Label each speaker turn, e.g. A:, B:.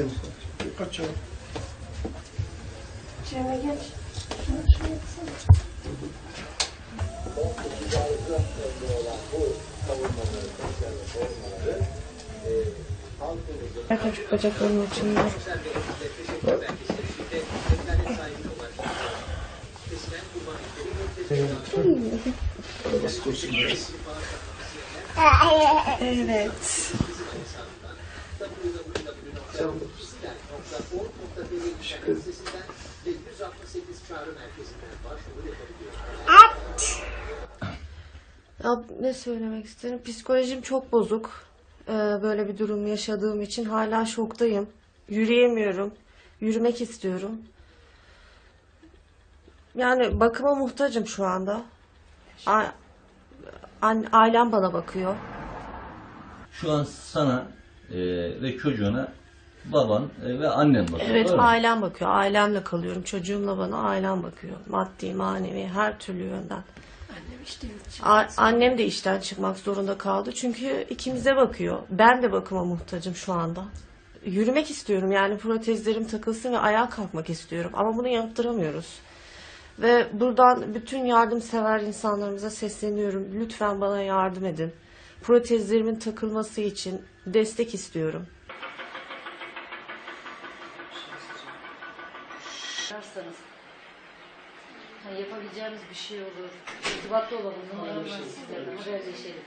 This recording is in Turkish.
A: Evet. Kaçalım.
B: Cem'e geç. Şunu şunu yapsana. Ucunda.
A: Basit olsun biraz.
B: Evet. Ya ne söylemek isterim? Psikolojim çok bozuk. Ee, böyle bir durum yaşadığım için hala şoktayım. Yürüyemiyorum. Yürümek istiyorum. Yani bakıma muhtacım şu anda. A- ailem bana bakıyor.
C: Şu an sana e, ve çocuğuna baban e, ve annen bakıyor.
B: Evet
C: öyle mi?
B: ailem bakıyor. Ailemle kalıyorum. Çocuğumla bana ailem bakıyor. Maddi, manevi her türlü yönden. A- annem de işten çıkmak zorunda kaldı. Çünkü ikimize bakıyor. Ben de bakıma muhtacım şu anda. Yürümek istiyorum yani protezlerim takılsın ve ayağa kalkmak istiyorum. Ama bunu yaptıramıyoruz. Ve buradan bütün yardımsever insanlarımıza sesleniyorum. Lütfen bana yardım edin. Protezlerimin takılması için destek istiyorum.
D: Ararsanız hani yapabileceğimiz bir şey olur. İrtibatlı olalım. Numaralar sizlerden haberleşelim.